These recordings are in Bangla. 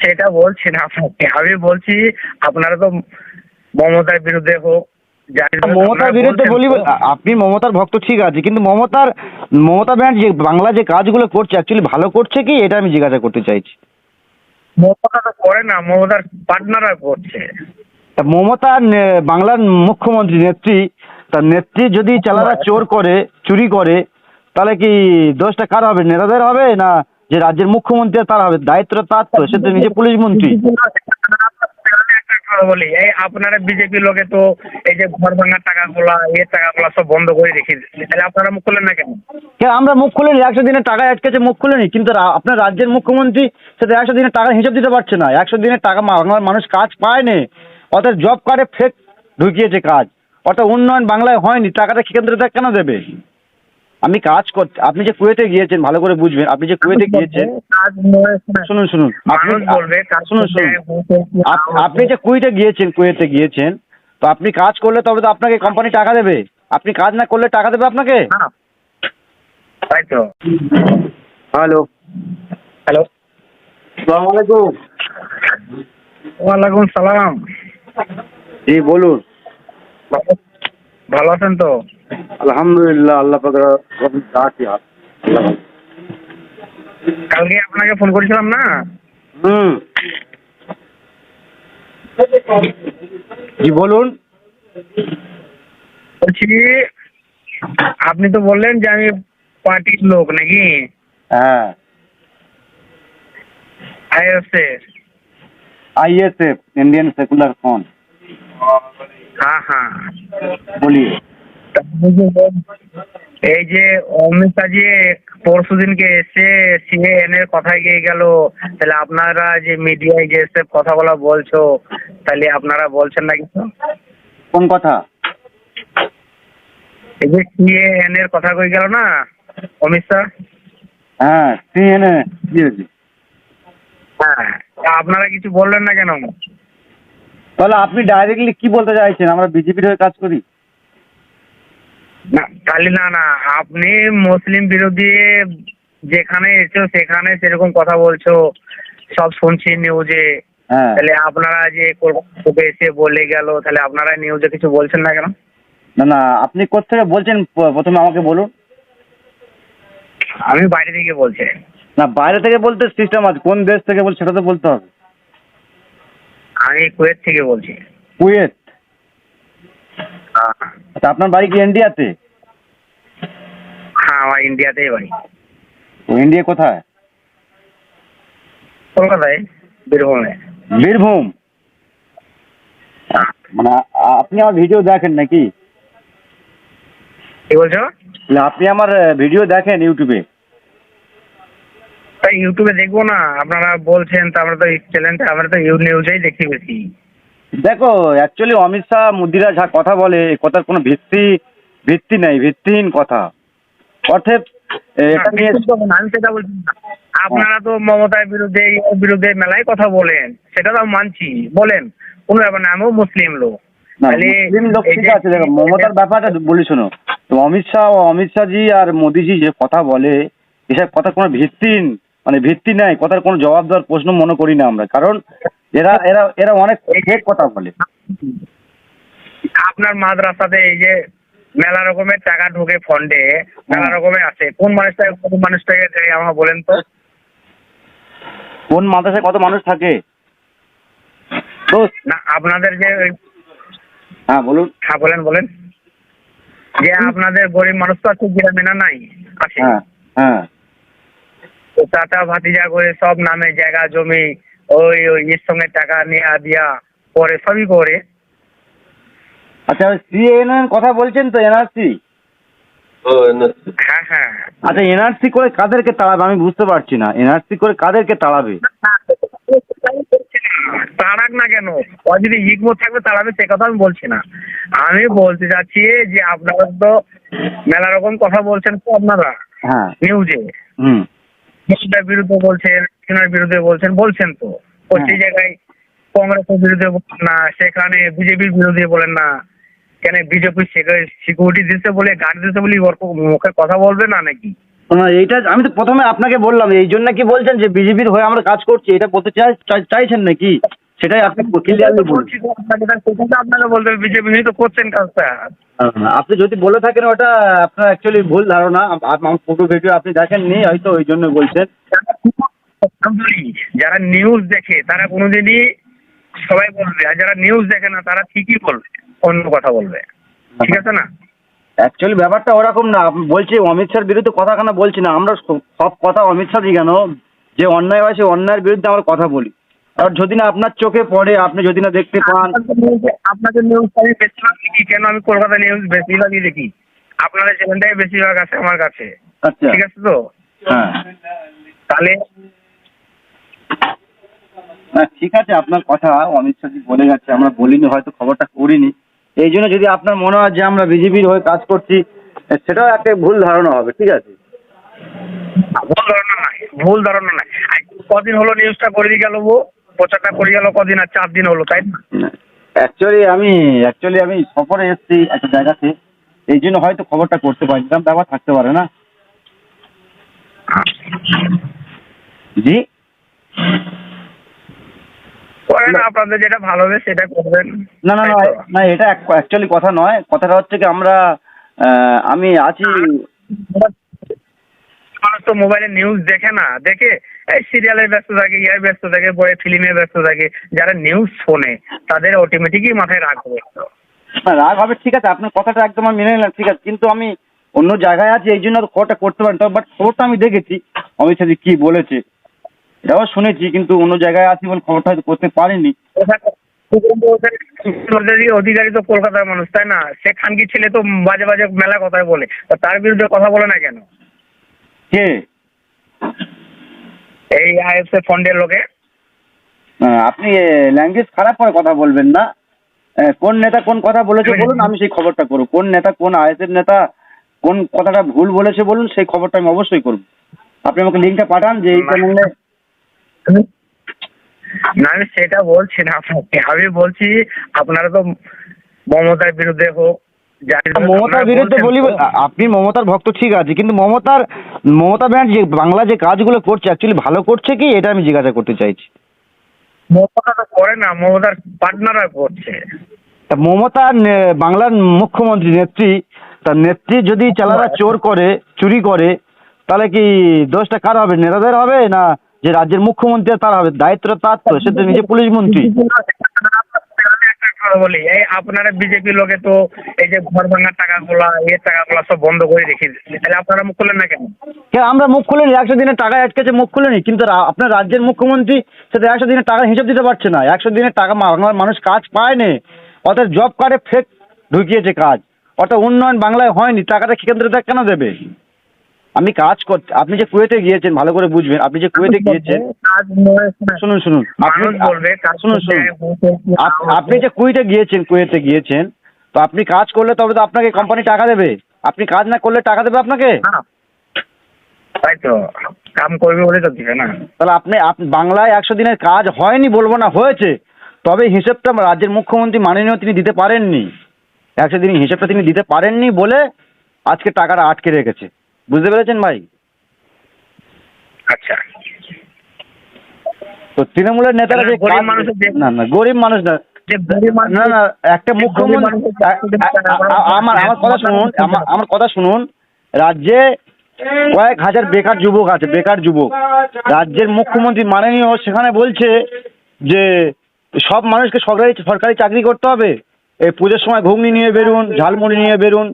সেটা বলছি না আপনাকে। আমি বলছি আপনারা তো মমতার বিরুদ্ধে হোক মমতার বিরুদ্ধে বলি আপনি মমতার ভক্ত ঠিক আছে কিন্তু মমতার মমতা ব্যানার্জি যে বাংলা যে কাজগুলো করছে অ্যাকচুয়ালি ভালো করছে কি? এটা আমি জিজ্ঞাসা করতে চাইছি। মমতা তো করে না মমতার পার্টনাররা করছে। তা মমতা বাংলার মুখ্যমন্ত্রী নেত্রী তার নেত্রী যদি চালারা চোর করে চুরি করে তাহলে কি দোষটা কার হবে? নেতাদের হবে না যে রাজ্যের মুখ্যমন্ত্রী তার হবে দায়িত্বটা তার তো সে তো নিজে পুলিশ মন্ত্রী। বলি এই আপনারা বিজেপি লোকে তো এই যে ঘর ভাঙার টাকাগুলা এ টাকাগুলা সব বন্ধ করে রেখে দিচ্ছে। তাহলে আপনারা মুখ না কেন? কেন আমরা মুখ খুলিনি একশো দিনের টাকা আটকেছে মুখ খুলিনি। কিন্তু আপনার রাজ্যের মুখ্যমন্ত্রী সেটা একশো দিনের টাকা হিসাব দিতে পারছে না। একশো দিনের টাকা বাংলার মানুষ কাজ পায়নি। অর্থাৎ জব কার্ডে ফেক ঢুকিয়েছে কাজ। অর্থাৎ উন্নয়ন বাংলায় হয়নি। টাকাটা কেন্দ্র থেকে কেন দেবে? আমি কাজ করতে আপনি যে কুয়েতে গিয়েছেন ভালো করে বুঝবেন আপনি যে কুয়েতে গিয়েছেন শুনুন শুনুন। আপনি শুনুন শুনুন। কি আপ- আপনি যে কুয়েতে গিয়েছেন কুয়েতে গিয়েছেন তো আপনি কাজ করলে তবে তো আপনাকে কোম্পানি টাকা দেবে। আপনি কাজ না করলে টাকা দেবে আপনাকে? হ্যাঁ। তাই তো। হ্যালো। হ্যালো। আসসালামু আলাইকুম। ওয়ালাইকুম সালাম। জি বলুন। ভালো আছেন তো? আলহামদুলিল্লাহ আল্লাহ কালকে আপনাকে ফোন করেছিলাম না? হুম। জি বলুন। বলছি আপনি তো বললেন যে আমি পার্টির লোক নাকি? হ্যাঁ। ISF ISF Indian secular phone হ্যাঁ হ্যাঁ बोलिए তা আপনি যে বল- এই যে অমিত শাহজি পরশু দিনকে এসে সিএএন এর কথায় গিয়ে গেল তাহলে আপনারা যে মিডিয়ায় যে এসে কথাগুলো বলছো তাহলে আপনারা বলছেন না কিছু কোন কথা এই যে সিএএন এর কথা কই গেল না অমিত শাহ হ্যাঁ সিএনএ জি জি হ্যাঁ তা আপনারা কিছু বললেন না কেন তাহলে আপনি ডাইরেক্টলি কি বলতে চাইছেন? আমরা বিজেপির হয়ে কাজ করি? না তাহলে না না আপনি মুসলিম বিরোধী যেখানে এসেছ সেখানে সেরকম কথা বলছো সব শুনছি নিউজে হ্যাঁ। তাহলে আপনারা যে কলকাতা এসে বলে গেল তাহলে আপনারা নিউজে কিছু বলছেন না কেন? না না আপনি কোথেকে বলছেন? প্রথমে আমাকে বলুন। আমি বাইরে থেকে বলছি। না বাইরে থেকে বলতে সিস্টেম আছে। কোন দেশ থেকে বল সেটা তো বলতে হবে। আমি কুয়েত থেকে বলছি। কুয়েত? হ্যাঁ। আচ্ছা আপনার বাড়ি কি ইন্ডিয়াতে? হ্যাঁ আমার ইন্ডিয়াতেই বাড়ি। ইন্ডিয়া কোথায়? কলকাতায় বীরভূমে। বীরভূম? মানে আপনি আমার ভিডিও দেখেন নাকি? কি বলছো? আপনি আমার ভিডিও দেখেন ইউটিউবে। তাই ইউটিউবে দেখব না। আপনারা বলছেন তো আমরা তো চ্যানেলটা আমরা তো ইউ নিউজেই দেখি বেশি। দেখো অ্যাকচুয়ালি অমিত শাহ মোদিরা যা কথা বলে এই কথার কোনো ভিত্তি ভিত্তি নেই ভিত্তিহীন কথা। অর্থাৎ এটা নিয়ে আমি সেটা বলছি আপনারা তো মমতার বিরুদ্ধে বিরুদ্ধে মেলায় কথা বলেন সেটা তো আমি মানছি। বলেন কোনো ব্যাপার না আমিও মুসলিম লোক। মুসলিম লোক ঠিক আছে দেখো মমতার ব্যাপারটা বলি শোনো। তো অমিত শাহ অমিত শাহজি আর মোদিজি যে কথা বলে এসব কথার কোনো ভিত্তিহীন মানে ভিত্তি নাই কথার কোনো জবাব দেওয়ার প্রশ্ন মনে করি না আমরা। কারণ এরা এরা এরা অনেক ফেক কথা বলে। আপনার মাদ্রাসাতে এই যে মেলা রকমের টাকা ঢোকে ফন্ডে মেলা রকমের আছে। কোন মানুষটাকে কোন মানুষটাকে আমাকে বলেন তো? কোন মাদ্রাসায় কত মানুষ থাকে? না আপনাদের যে হ্যাঁ বলুন। হ্যাঁ বলেন বলেন। যে আপনাদের গরিব মানুষ তো আছে গ্রামে না নাই আছে। হ্যাঁ হ্যাঁ। চাচা ভাতিজা করে সব নামে জায়গা জমি ওই ওই এর সঙ্গে টাকা নেওয়া দিয়া করে সবই করে। আচ্ছা সিএনএন কথা বলছেন তো এনআরসি হ্যাঁ হ্যাঁ। আচ্ছা এনআরসি করে কাদেরকে তাড়াবে? আমি বুঝতে পারছি না। এনআরসি করে কাদেরকে তাড়াবে? তাড়াক না কেন? ও যদি হিকমত থাকবে তাড়াবে সে কথা আমি বলছি না। আমি বলতে চাচ্ছি যে আপনারা তো মেলা রকম কথা বলছেন তো আপনারা হ্যাঁ। নিউজে হুম। মুসলিমের বিরুদ্ধে বলছেন সেনার বিরুদ্ধে বলছেন বলছেন তো। তো হ্যাঁ। সেই জায়গায় কংগ্রেসের বিরুদ্ধে বলেন না সেখানে বিজেপির বিরুদ্ধে বলেন না। কেন বিজেপি সিকিউরিটি দিতে বলে গার্ড দিতে বলে ওর মুখে কথা বলবে না নাকি? এইটা আমি তো প্রথমে আপনাকে বললাম এই জন্য কি বলছেন যে বিজেপির হয়ে আমরা কাজ করছি এটা বলতে চাই চাই- চাইছেন নাকি? সেটাই আপনি ক্লিয়ারলি বলছি আপনাকে বলতে বিজেপি নিয়ে তো করছেন কাজটা। আপনি যদি বলে থাকেন ওটা আপনার অ্যাকচুয়ালি ভুল ধারণা। আমার ফটো ভিডিও আপনি দেখেননি হয়তো ওই জন্য বলছেন। যারা নিউজ দেখে তারা কোনোদিনই সবাই বলবে আর যারা নিউজ দেখে না তারা ঠিকই বলবে অন্য কথা বলবে। ঠিক আছে না? অ্যাকচুয়ালি ব্যাপারটা ওরকম না। বলছি অমিত শাহর বিরুদ্ধে কথা কেন বলছি না। আমরা সব সব কথা অমিত শাহ কেন? যে অন্যায় হয় সেই অন্যায়ের বিরুদ্ধে আমরা কথা বলি। আর যদি না আপনার চোখে পড়ে আপনি যদি না দেখতে পান। আপনাদের নিউজ- আমি বেশিরভাগ দেখি কেন আমি কলকাতা নিউজ বেশিরভাগই দেখি। আপনাদের চ্যানেলটাই বেশিরভাগ আছে আমার কাছে। আচ্ছা। ঠিক আছে তো? হ্যাঁ। তাহলে না ঠিক আছে আপনার কথা অমিত শাহজি বলে গেছে আমরা বলিনি হয়তো খবরটা করিনি। এই জন্য যদি আপনার মনে হয় যে আমরা বিজেপির হয়ে কাজ করছি সেটাও একটা ভুল ধারণা হবে ঠিক আছে? ভুল ধারণা নাই ভুল ধারণা নাই। কদিন হলো নিউজটা করে দিয়ে গেল প্রচারটা করে গেল কদিন আর চার দিন হলো তাই না? অ্যাকচুয়ালি আমি অ্যাকচুয়ালি আমি সফরে এসেছি একটা জায়গাতে। এই জন্য হয়তো খবরটা করতে পারি এরকম ব্যাপার থাকতে পারে না। জি? করেন আপনাদের যেটা ভালো হবে সেটা করবেন। না না না না এটা অ্যাকচুয়ালি কথা নয়। কথাটা হচ্ছে কি আমরা আমি আছি মানুষ তো মোবাইলে নিউজ দেখে না দেখে এই সিরিয়ালে ব্যস্ত থাকে ইয়ার ব্যস্ত থাকে বই ফিল্মে ব্যস্ত থাকে যারা নিউজ শোনে তাদের অটোমেটিকই মাথায় রাগ হবে। রাগ হবে ঠিক আছে আপনার কথাটা একদম আমি মেনে নিলাম ঠিক আছে কিন্তু আমি অন্য জায়গায় আছি এই জন্য খবরটা করতে তো বাট খবরটা আমি দেখেছি অমিত শাহজি কি বলেছে এটাও শুনেছি কিন্তু অন্য জায়গায় আছি বলে খবরটা হয়তো করতে পারিনি। অধিকারী তো কলকাতার মানুষ তাই না? সে খানকি ছেলে তো বাজে বাজে মেলা কথাই বলে তার বিরুদ্ধে কথা বলে না কেন? কে? এই আইএফএ ফান্ডের লোকে। আহ, আপনি ল্যাঙ্গুয়েজ খারাপ করে কথা বলবেন না। কোন নেতা কোন কথা বলেছে বলুন আমি সেই খবরটা করব। কোন নেতা কোন আইএসের নেতা কোন কথাটা ভুল বলেছে বলুন সেই খবরটা আমি অবশ্যই করব। আপনি আমাকে লিঙ্কটা পাঠান যে এই চ্যানেলে না আমি সেটা বলছি না আপনাকে। আমি বলছি আপনারা তো মমতার বিরুদ্ধে হোক মমতার বিরুদ্ধে বলি আপনি মমতার ভক্ত ঠিক আছে কিন্তু মমতার মমতা ব্যানার্জি বাংলা যে কাজগুলো করছে অ্যাকচুয়ালি ভালো করছে কি? এটা আমি জিজ্ঞাসা করতে চাইছি। মমতা তো করে না মমতার পার্টনাররা করছে। তা মমতা বাংলার মুখ্যমন্ত্রী নেত্রী তার নেত্রী যদি চালারা চোর করে চুরি করে তাহলে কি দোষটা কার হবে? নেতাদের হবে না যে রাজ্যের মুখ্যমন্ত্রী তার হবে? দায়িত্বটা তার তো সে তো নিজে পুলিশ মন্ত্রী। কথা বলি। এই আপনারা বিজেপি লোকে তো এই যে ঘর ভাঙার সব বন্ধ করে রেখে তাহলে আপনারা মুখ খুললেন না কেন? আমরা মুখ খুলিনি। একশো দিনের টাকা আটকেছে, মুখ খুলিনি। কিন্তু আপনার রাজ্যের মুখ্যমন্ত্রী সেটা একশো দিনের টাকা হিসাব দিতে পারছে না। একশো দিনের টাকা বাংলার মানুষ কাজ পায়নি। অর্থাৎ জব কার্ডে ফেক ঢুকিয়েছে কাজ। অর্থাৎ উন্নয়ন বাংলায় হয়নি। টাকাটা কেন্দ্র থেকে কেন দেবে? আমি কাজ করতে আপনি যে কুয়েতে গিয়েছেন ভালো করে বুঝবেন আপনি যে কুয়েতে গিয়েছেন শুনুন শুনুন আপনি শুনুন শুনুন। আপ- লাভ আপনি যে কুয়েতে গিয়েছেন কুয়েতে গিয়েছেন তো আপনি কাজ করলে তবে তো আপনাকে কোম্পানি টাকা দেবে। আপনি কাজ না করলে টাকা দেবে আপনাকে? হ্যাঁ। তাই তো কাম করবে বলে তো দিবে না। তাহলে আপনি বাংলায় একশো দিনের কাজ হয়নি বলব না হয়েছে। তবে হিসেবটা রাজ্যের মুখ্যমন্ত্রী মাননীয় তিনি দিতে পারেননি। একশো দিনের হিসেবটা তিনি দিতে পারেননি বলে আজকে টাকাটা আটকে রেখেছে। বুঝতে পেরেছেন ভাই? আচ্ছা। তো তৃণমূলের নেতারা যে না না গরিব মানুষ না। না না একটা মুখ্যমন্ত্রী আমার আমার কথা শুনুন আমার কথা শুনুন। রাজ্যে কয়েক হাজার বেকার যুবক আছে বেকার যুবক। রাজ্যের মুখ্যমন্ত্রী মাননীয় সেখানে বলছে যে সব মানুষকে সরকারি সরকারি চাকরি করতে হবে। এই পুজোর সময় ঘুগনি নিয়ে বেরুন ঝালমুড়ি নিয়ে বেরুন।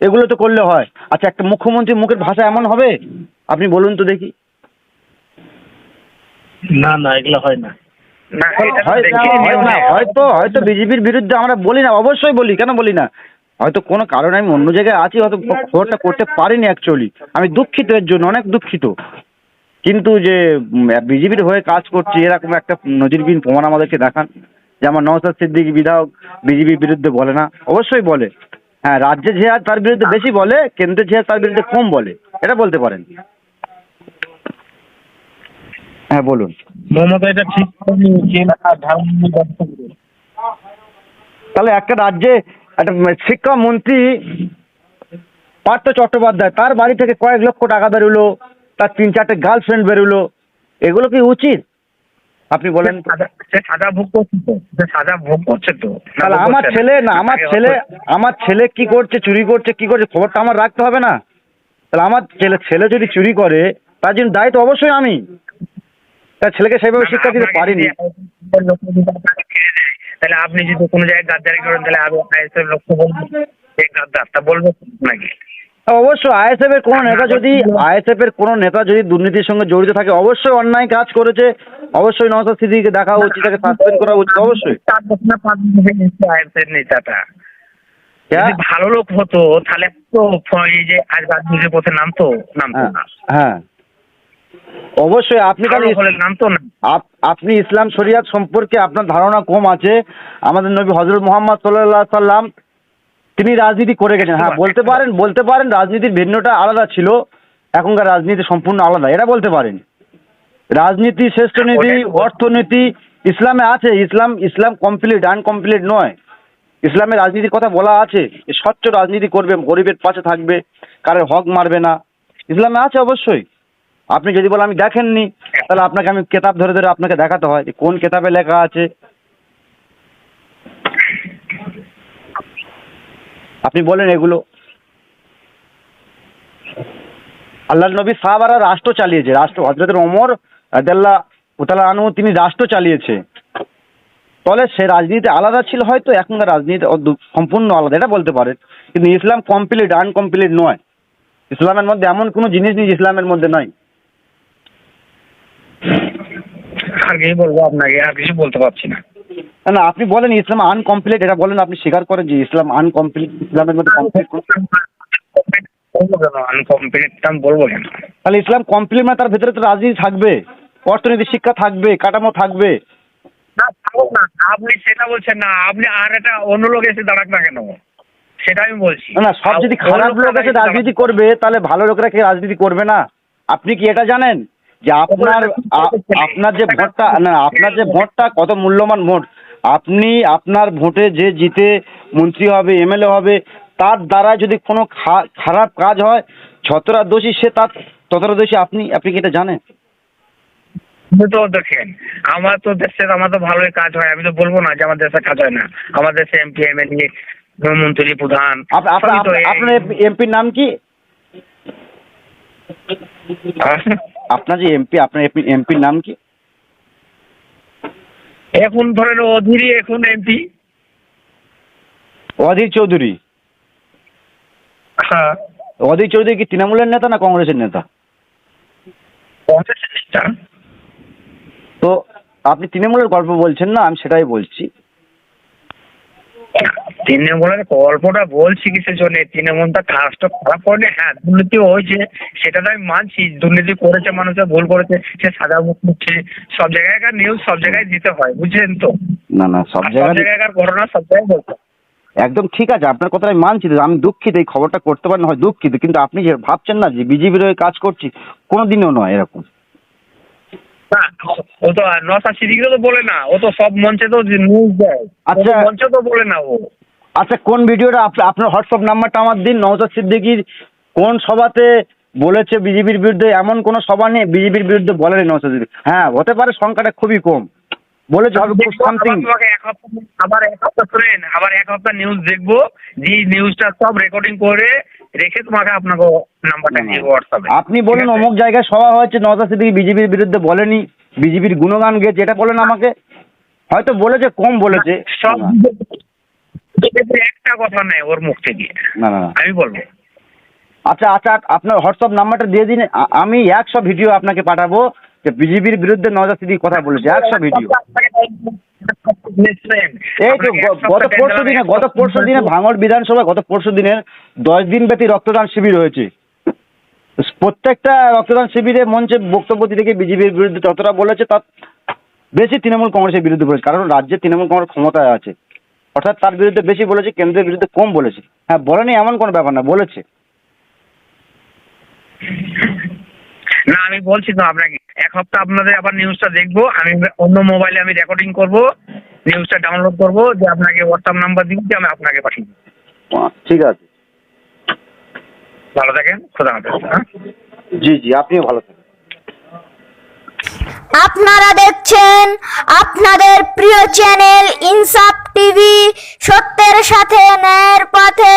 এগুলো তো করলে হয়। আচ্ছা একটা মুখ্যমন্ত্রীর মুখের ভাষা এমন হবে? আপনি বলুন তো দেখি। না না এগুলো হয় না। হয়- হয়। হয়তো হয়তো বিজেপির বিরুদ্ধে আমরা বলি না অবশ্যই বলি কেন বলি না? হয়তো কোনো কারণে আমি অন্য জায়গায় আছি হয়তো খবরটা করতে পারিনি অ্যাকচুয়ালি আমি দুঃখিত এর জন্য অনেক দুঃখিত। কিন্তু যে বিজেপির হয়ে কাজ করছি এরকম একটা নজিরবিহীন প্রমাণ আমাদেরকে দেখান। যে আমার নওসাদ সিদ্দিকী বিধায়ক বিজেপির বিরুদ্ধে বলে না। অবশ্যই বলে। হ্যাঁ রাজ্যে যে আর তার বিরুদ্ধে বেশি বলে কেন্দ্রে যে আর তার বিরুদ্ধে কম বলে। এটা বলতে পারেন। হ্যাঁ বলুন। মমতা এটা ঠিক তাহলে একটা রাজ্যে একটা শিক্ষামন্ত্রী পার্থ চট্টোপাধ্যায় তার বাড়ি থেকে কয়েক লক্ষ টাকা বেরোলো তার তিন চারটে গার্লফ্রেন্ড বেরোলো এগুলো কি উচিত? আপনি বলেন? সে সাজা ভোগ করছে তো। সে সাজা ভোগ করছে তো। তাহলে আমার ছেলে না আমার ছেলে আমার ছেলে কি করছে চুরি করছে কি করছে খবরটা আমার রাখতে হবে না? তাহলে আমার ছেলে ছেলে যদি চুরি করে তার জন্য দায়িত্ব অবশ্যই আমি। তার ছেলেকে সেইভাবে শিক্ষা দিতে পারিনি। তাহলে আপনি যদি কোনো জায়গায় গাদ্দারি করেন তাহলে আমি আইএসএফ লোককে বলব। এই গাদ্দার তা বলব নাকি অবশ্যই আইএসএফ এর কোনো নেতা যদি আইএসএফ এর কোনো নেতা যদি দুর্নীতির সঙ্গে জড়িত থাকে অবশ্যই অন্যায় কাজ করেছে। অবশ্যই নওসাদ সিদ্দিকীকে দেখা উচিত তাকে সাসপেন্ড করা উচিত অবশ্যই। চার বছর পাঁচ বছর গেছে আইএসএফ নেতাটা। যদি ভালো লোক হতো তাহলে তো এই যে আজ রাজনীতির পথে নামতো নামতো হ্যাঁ না। হ্যাঁ। অবশ্যই আপনি নামতো না। আপনি ইসলাম শরিয়াত সম্পর্কে আপনার ধারণা কম আছে। আমাদের নবী হজরত মোহাম্মদ সাল্লাহ সাল্লাম তিনি রাজনীতি করে গেছেন। হ্যাঁ বলতে পারেন বলতে পারেন রাজনীতির ভিন্নটা আলাদা ছিল এখনকার রাজনীতি সম্পূর্ণ আলাদা এটা বলতে পারেন। রাজনীতি শ্রেষ্ঠনীতি অর্থনীতি ইসলামে আছে। ইসলাম ইসলাম কমপ্লিট আনকমপ্লিট নয়। ইসলামে রাজনীতির কথা বলা আছে। স্বচ্ছ রাজনীতি করবে গরিবের পাশে থাকবে কারোর হক মারবে না। ইসলামে আছে অবশ্যই। আপনি যদি বলেন আমি দেখেননি তাহলে আপনাকে আমি কেতাব ধরে ধরে আপনাকে দেখাতে হয় যে কোন কেতাবে লেখা আছে। আপনি বলেন এগুলো। আল্লাহ নবী সাহাবারা রাষ্ট্র চালিয়েছে। রাষ্ট্র হজরতের ওমর আদাল্লাহ উতালা আনু তিনি রাষ্ট্র চালিয়েছে। ফলে সে রাজনীতি আলাদা ছিল হয়তো এখনকার রাজনীতি সম্পূর্ণ আলাদা এটা বলতে পারেন। কিন্তু ইসলাম কমপ্লিট আনকমপ্লিট নয়। ইসলামের মধ্যে এমন কোনো জিনিস নেই ইসলামের মধ্যে নয় আর কি বলব আপনাকে আর কিছু বলতে পারছি না। না আপনি বলেন ইসলাম আনকমপ্লিট এটা বলেন আপনি স্বীকার করেন যে ইসলাম আনকমপ্লিট ইসলামের মধ্যে কমপ্লিট আনকমপ্লিট বলব কেন? তাহলে ইসলাম কমপ্লিট মানে তার ভেতরে তো রাজনীতি থাকবে। অর্থনীতি শিক্ষা থাকবে কাঠামো থাকবে। না থাকুক না আপনি সেটা বলছেন না আপনি আর একটা অন্য লোক এসে দাঁড়াক না কেন? সেটা আমি বলছি। না সব যদি খারাপ লোক এসে রাজনীতি করবে তাহলে ভালো লোকরা কি রাজনীতি করবে না? আপনি কি এটা জানেন? যে আপনার আপনার যে ভোটটা না আপনার যে ভোটটা কত মূল্যবান ভোট আপনি আপনার ভোটে যে জিতে মন্ত্রী হবে এমএলএ হবে তার দ্বারা যদি কোনো খারাপ কাজ হয় যতটা দোষী সে তার ততটা দোষী আপনি আপনি কি এটা জানেন? তো দেখেন আমার তো দেশে আমার তো ভালোই কাজ হয় আমি তো বলব না যে আমার দেশে কাজ হয় না। আমার দেশে এমপি এমএলএ মন্ত্রী প্রধান আপনার এমপির নাম কি? আপনার যে এমপি আপনার এমপির নাম কি? এখন ধরেন অধীরই এখন এমপি। অধীর চৌধুরী? হ্যাঁ। অধীর চৌধুরী কি তৃণমূলের নেতা না কংগ্রেসের নেতা? কংগ্রেসের নেতা। তো আপনি তৃণমূলের গল্প বলছেন না আমি সেটাই বলছি। তৃণমূলের গল্পটা বলছি কিসের জন্য? তৃণমূলটা কাজটা খারাপ করলে হ্যাঁ দুর্নীতি হয়েছে সেটা তো আমি মানছি। দুর্নীতি করেছে মানুষের ভুল করেছে সে সাদা মুখ মুখছে সব জায়গাকার নিউজ সব জায়গায় দিতে হয় বুঝছেন তো? না না সব জায়গায় জায়গাকার ঘটনা সব জায়গায় বলতে একদম ঠিক আছে আপনার কথা আমি মানছি আমি দুঃখিত এই খবরটা করতে পারেন হয় দুঃখিত কিন্তু আপনি যে ভাবছেন না যে বিজেপির হয়ে কাজ করছি কোনোদিনও নয় এরকম। না ও তো নশা সিদ্দিকিরা তো বলে না ও তো সব মঞ্চে তো নিউজ দেয়। আচ্ছা। আচ্ছা। মঞ্চে তো বলে না ও। আচ্ছা কোন ভিডিওটা আপনার হোয়াটসঅ্যাপ নাম্বারটা আমার দিন? নওজাদ সিদ্দিকির কোন সভাতে বলেছে বিজেপির বিরুদ্ধে? এমন কোনো সভা নেই বিজেপির বিরুদ্ধে বলেনি নওজাদ সিদ্দিকি। হ্যাঁ হতে পারে সংখ্যাটা খুবই কম। বলেছে সামথিং আবার এক সপ্তাহ আবার এক শোনেন আবার এক সপ্তাহ নিউজ দেখব যে নিউজটা সব রেকর্ডিং করে রেখে তোমাকে আপনাকে নাম্বারটা দিয়ে হোয়াটসঅ্যাপে আপনি বলুন অমুক জায়গায় সভা হয়েছে নওজাদ সিদ্দিকি বিজেপির বিরুদ্ধে বলেনি বিজেপির গুণগান গেয়েছে এটা বলেন আমাকে। হয়তো বলেছে কম বলেছে। সব একটা কথা নেই ওর মুখ থেকে। না না আমি বলব। আচ্ছা আচ্ছা আপনার হোয়াটসঅ্যাপ নাম্বারটা দিয়ে দিন। আমি একশো ভিডিও আপনাকে পাঠাবো যে বিজেপির বিরুদ্ধে নওজাদ সিদ্দিকি কথা বলেছে একশো ভিডিও। এই তো গত পরশু দিনে, গত পরশু দিনে ভাঙড় বিধানসভা গত পরশু দিনের দশ দিন ব্যাপী রক্তদান শিবির হয়েছে। প্রত্যেকটা রক্তদান শিবিরে মঞ্চে বক্তব্য দিতে বিজেপির বিরুদ্ধে যতটা বলেছে, তার বেশি তৃণমূল কংগ্রেসের বিরুদ্ধে বলেছে, কারণ রাজ্যে তৃণমূল কংগ্রেস ক্ষমতায় আছে। অর্থাৎ তার বিরুদ্ধে বেশি বলেছে, কেন্দ্রের বিরুদ্ধে কম বলেছে। হ্যাঁ বলেনি এমন কোনো ব্যাপার না, বলেছে। না আমি বলছি তো আপনাকে এক সপ্তাহ আপনাদের আবার নিউজটা দেখব আমি অন্য মোবাইলে আমি রেকর্ডিং করব নিউজটা ডাউনলোড করব যে আপনাকে হোয়াটসঅ্যাপ নাম্বার দিচ্ছি আমি আপনাকে পাঠিয়ে দেবো। আহ, ঠিক আছে। ভালো থাকেন খোদা হাফেজ হ্যাঁ? জি জি আপনিও ভালো থাকেন। আপনারা দেখছেন আপনাদের প্রিয় চ্যানেল ইনসাফ টিভি সত্যের সাথে ন্যায়ের পথে।